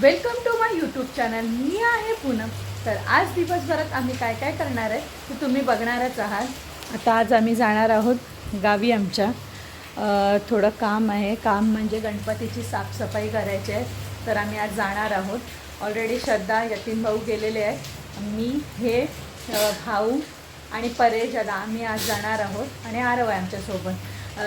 Welcome to my YouTube channel मी आहे पूनम. तर आज दिवसभरात आम्ही काय काय करणार आहे ते तुम्ही बघणारच आहात. आता आज आम्ही जाणार आहोत गावी आमच्या. थोडं काम आहे. काम म्हणजे गणपतीची साफसफाई करायची आहे. तर आम्ही आज जाणार आहोत. ऑलरेडी श्रद्धा यतीन भाऊ गेलेले आहे मी हे भाऊ आणि परेश दादा आम्ही आज जाणार आहोत. आणि आरव आहे आमच्यासोबत.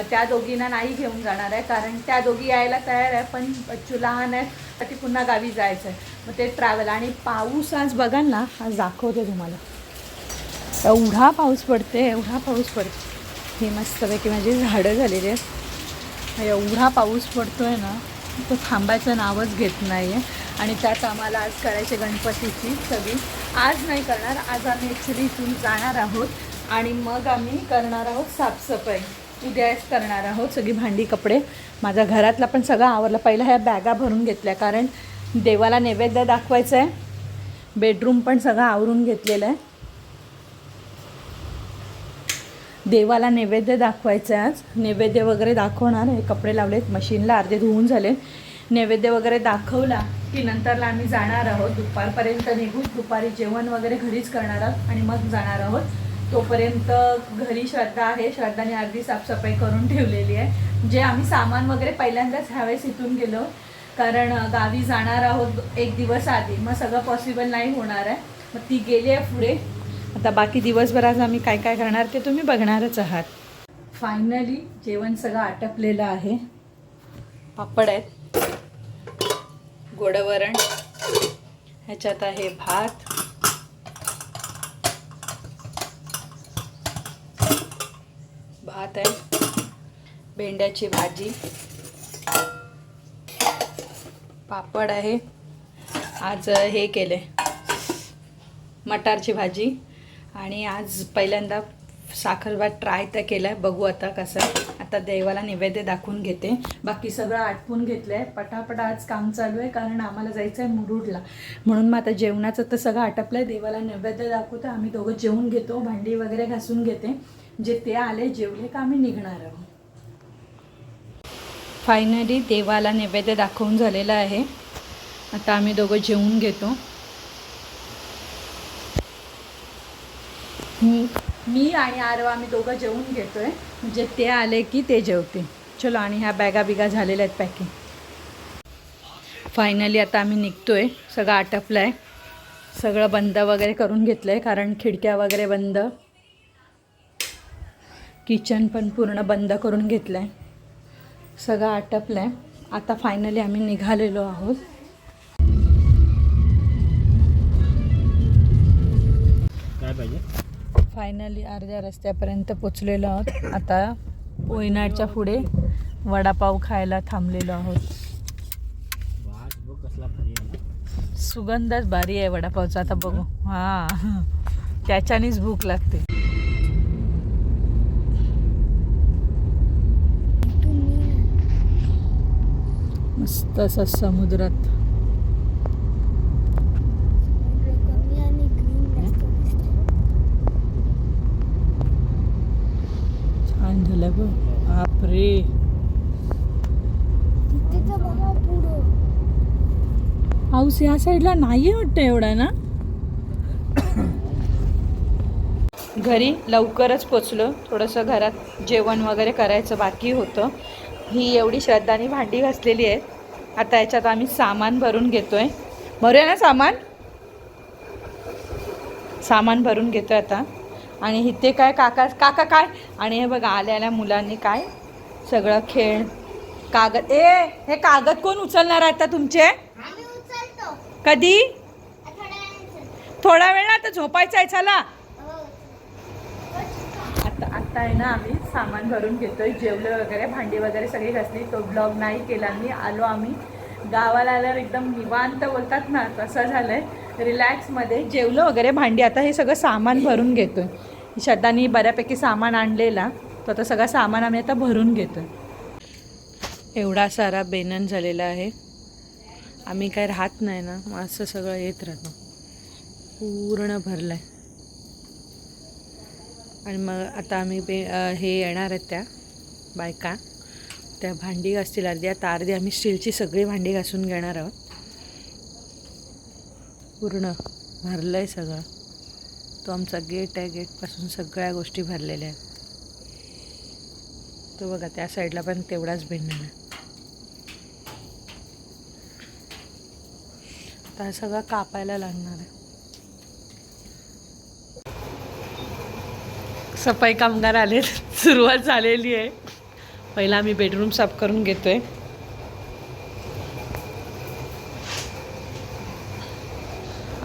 त्या दोघींना नाही घेऊन जाणार आहे कारण त्या दोघी यायला तयार आहे पण बच्चू लहान आहे तर ती पुन्हा गावी जायचं आहे मग ते ट्रॅव्हल आणि पाऊस आज बघाल ना आज दाखवते तुम्हाला. एवढा पाऊस पडते एवढा पाऊस पडते हे मस्तपैकी माझी झाडं झालेली आहेत. एवढा पाऊस पडतो आहे ना तो थांबायचं नावच घेत नाही आहे आणि त्यात आम्हाला आज करायचे गणपतीची सगळी. आज नाही करणार आज आम्ही ॲक्च्युली इथून जाणार आहोत. आणि मग आम्ही करणार आहोत साफसफाई. उद्याच करणार आहोत सगळी भांडी कपडे. माझ्या घरातला पण सगळं आवरलं. पहिला ह्या बॅगा भरून घेतल्या कारण देवाला नैवेद्य दाखवायचं आहे बेडरूम पण सगळं आवरून घेतलेलं आहे. देवाला नैवेद्य दाखवायचं आहे आज. नैवेद्य वगैरे दाखवणार हे कपडे लावलेत मशीनला अर्धे धुवून झाले. नैवेद्य वगैरे दाखवला की नंतरला आम्ही जाणार आहोत. दुपारपर्यंत निघूच दुपारी जेवण वगैरे घरीच करणार आहोत आणि मग जाणार आहोत. तोपर्यंत घरी श्रद्धा आहे. श्रद्धाने अर्धी साफसफाई करून ठेवलेली आहे. जे आम्ही सामान वगैरे पहिल्यांदाच ह्यावेळेस इथून गेलो. कारण गावी जाणार आहोत एक दिवस आधी. मग सगळं पॉसिबल नाही होणार आहे. मग ती गेली आहे पुढे. आता बाकी दिवसभर आज आम्ही काय काय करणार ते तुम्ही बघणारच आहात. फायनली जेवण सगळं आटपलेलं आहे. पापड आहेत. गोडवरण. ह्याच्यात आहे भात. भात आहे. भेंड्याची भाजी. पापड आहे. आज हे केले मटारची भाजी. आणि आज पहिल्यांदा साखरभात ट्राय तर केला आहे बघू आता कसं. आहे. आता देवाला नैवेद्य दाखवून घेते. बाकी सगळं आटपून घेतलं आहे पटापट आज काम चालू आहे. कारण आम्हाला जायचं आहे मुरुडला. म्हणून मग आता जेवणाचं तर सगळं आटपलं आहे देवाला नैवेद्य दाखवतं. आम्ही दोघं जेवून घेतो. भांडी वगैरे घासून घेते. जे ते आले जेवले का आम्ही निघणार आहोत. फायनली देवाला नैवेद्य दाखवून झालेलं आहे. आता आम्ही दोघं जेवून घेतो. मी आणि आरवा आम्ही दोघं जेवून घेतो आहे म्हणजे ते आले की ते जेवते चलो आणि ह्या बॅगा बिगा झालेल्या आहेत पॅकिंग फायनली आता आम्ही निघतो आहे सगळं आटपलं आहे सगळं बंद वगैरे करून घेतलं आहे कारण खिडक्या वगैरे बंद. किचन पण पूर्ण बंद करून घेतलं आहे सगळं आटपलं आहे आता फायनली आम्ही निघालेलो आहोत. काय पाहिजे? फायनली अर्ध्या रस्त्यापर्यंत पोचलेलो आहोत. आता ओयनाडच्या पुढे वडापाव खायला थांबलेलो आहोत. सुगंधच भारी आहे वडापावचा. आता बघू. हां. त्याच्यानेच भूक लागते. मस्त असं समुद्रात. छान झालं ग. बापरे. पाऊस या साईडला नाही वाटतं एवढा ना? घरी लवकरच पोचलो. थोडंसं घरात जेवण वगैरे करायचं बाकी होतं. ही एवढी श्रद्धाने भांडी घासलेली आहेत आता याच्यात आम्ही सामान भरून घेतोय. भरूया ना सामान? सामान भरून घेतोय आता. आणि इथे काय काका काका काय? आणि हे बघा आल्या आल्या मुलांनी काय? सगळं खेळ कागद. ए हे कागद कोण उचलणार आहे आता तुमचे? कधी? थोडा वेळ ना आता झोपायचं आहे चला. आता आहे ना आम्ही सामान भरून घेतोय जेवलं वगैरे भांडी वगैरे सगळी घासली. तो ब्लॉग नाही केला मी आलो आम्ही. गावाला आल्यावर एकदम निवांत बोलतात ना तसं झालं आहे रिलॅक्समध्ये जेवलं वगैरे भांडी. आता हे सगळं सामान भरून घेतो आहे शतानी बऱ्यापैकी सामान आणलेला. तो आता सगळं सामान आम्ही आता भरून घेतोय. एवढा सारा बेनन झालेला आहे. आम्ही काय राहत नाही ना मग असं सगळं येत राहतो. पूर्ण भरलं आहे आणि मग आता आम्ही बे हे येणार आहेत त्या बायका. त्या भांडी घासतील अर्धी आता अर्धी आम्ही स्टीलची सगळी भांडी घासून घेणार आहोत. पूर्ण भरलं आहे सगळं. तो आमचा गेट आहे. गेटपासून सगळ्या गोष्टी भरलेल्या आहेत. तो बघा त्या साईडला पण तेवढाच भिन्न आहे. आता सगळं कापायला लागणार आहे. सफाई कामगार आले सुरुवात झालेली आहे. पहिला आम्ही बेडरूम साफ करून घेतोय.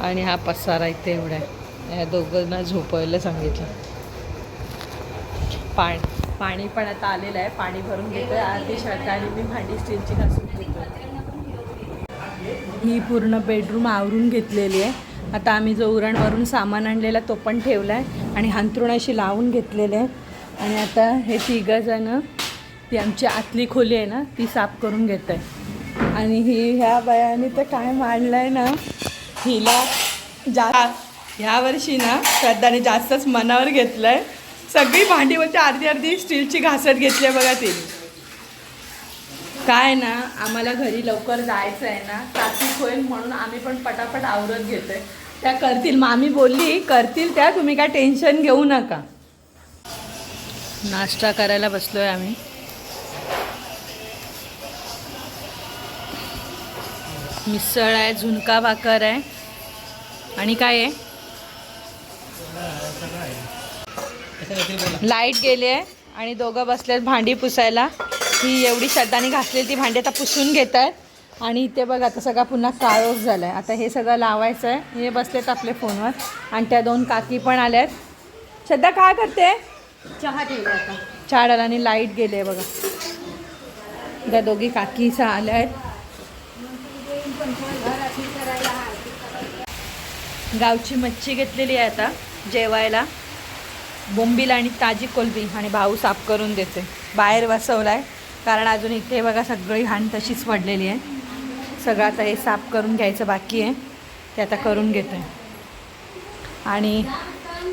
आणि हा पसारा इथे एवढा आहे. या दोघांना झोपवायला सांगितलं. पाणी पाणी पण आता आलेलं आहे. पाणी भरून घेतोय. आधी शर्ट आणि मी भांडी स्टीलची घासून घेतो ही पूर्ण बेडरूम आवरून घेतलेली आहे. आता आम्ही जो उरणवरून सामान आणलेला तो पण ठेवला आहे आणि हांतरुण अशी लावून घेतलेले आहे आणि आता हे तिघंजणं ती आमची आतली खोली आहे ना ती साफ करून घेत आहे आणि ही ह्या बायाने तर काय मांडलं आहे ना हिला जा ह्या वर्षी ना श्रद्धाने जास्तच मनावर घेतलं आहे सगळी भांडी बोलते अर्धी अर्धी स्टीलची घासत घेतली आहे बघा तिने. काय ना आम्हाला घरी लवकर जायचं आहे ना ट्राफिक होईल म्हणून आम्ही पण पटापट आवरत घेतोय. त्या करतील मामी बोलली करतील त्या तुम्ही काय टेन्शन घेऊ नका. नाश्ता करायला बसलो आहे आम्ही. मिसळ आहे झुणका भाकर आहे. आणि काय आहे? लाइट गेली आहे आणि दोघं बसलेत भांडी पुसायला. ही एवढी श्रद्धाने घासलेली ती भांडी आता पुसून घेत आहेत आणि इथे बघ आता सगळा पुन्हा काळोख झाला आहे आता हे सगळं लावायचं आहे हे बसलेत आपल्या फोनवर. आणि त्या दोन काकी पण आल्यात. श्रद्धा काय करते? चहा ठेवला आता. चार आणि लाइट गेली आहे बघा. त्या दोघी काकीचा आल्या आहेत गावची मच्छी घेतलेली आहे आता जेवायला. बोंबील आणि ताजी कोलबी आणि भाऊ साफ करून देते बाहेर बसवला आहे कारण अजून इथे बघा सगळी घाण तशीच पडलेली आहे. सगळं आता हे साफ करून घ्यायचं बाकी आहे. ते आता करून घेतो. आहे आणि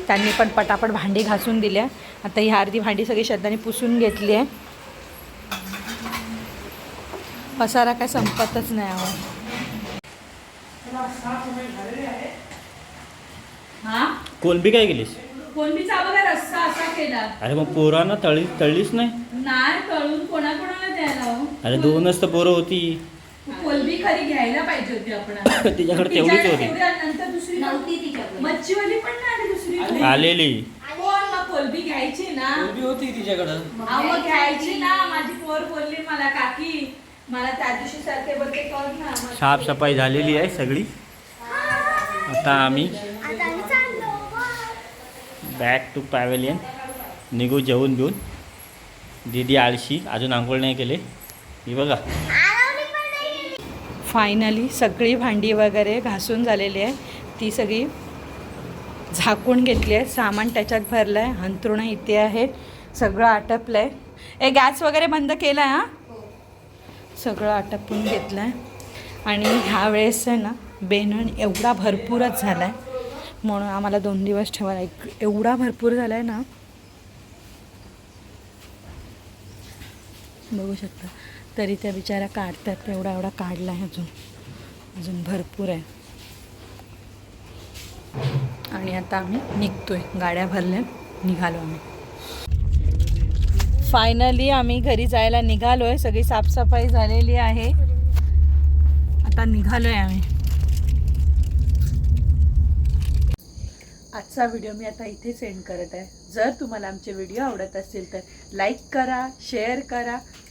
त्यांनी पण पटापट भांडी घासून दिल्या. आता ही अर्धी भांडी सगळी श्रद्धाने पुसून घेतली आहे. पसारा काय संपतच नाही अहो हा? कोलंबी काय केलीस? कोणबीचा बघा रस्सा असा केला. अरे मग पोरांना तळी तळलीच नाही? कोणाकोणाला द्यायला हो? अरे दोनच तर पोरं होती. कोलबी खरी घ्यायला पाहिजे होती आपण. तिच्याकडे तेवढीच होती. नंतर दुसरी नव्हती तिच्याकडे. मच्छीवाली पण नाही आली दुसरी आलेली. कोण मग कोलबी घ्यायची ना? होती तिच्याकडं. मग घ्यायची ना. माझी पोर बोलली मला काकी मला त्या दिवशी सारखे बघते कर ना. साफसफाई झालेली आहे सगळी. आता आम्ही बॅक टू पॅवेलियन निघू जेवून घेऊन दीदी आळशी अजून आंघोळ नाही केले. ही बघा. फायनली सगळी भांडी वगैरे घासून झालेली आहे. ती सगळी झाकून घेतली आहे. सामान त्याच्यात भरलं आहे अंथरुणं इथे आहेत सगळं आटपलं आहे ए गॅस वगैरे बंद केला आहे हां. सगळं आटपून घेतलं आहे आणि ह्या वेळेस आहे ना बेनण एवढा भरपूरच झाला आहे म्हणून आम्हाला दोन दिवस ठेवायला एक एवढा भरपूर झाला आहे ना. बघू शकता. तरी त्या बिचाऱ्या काढतात. एवढा एवढा काढला आहे अजून. अजून भरपूर आहे. आणि आता आम्ही निघतोय. गाड्या भरल्या. निघालो आम्ही. फायनली आम्ही घरी जायला निघालो आहे सगळी साफसफाई झालेली आहे. आता निघालो आहे आम्ही. आजचा व्हिडिओ मी आता इथे सेंड करत आहे. जर तुम्हाला आमचे व्हिडिओ आवडत असतील तर लाईक करा शेअर करा.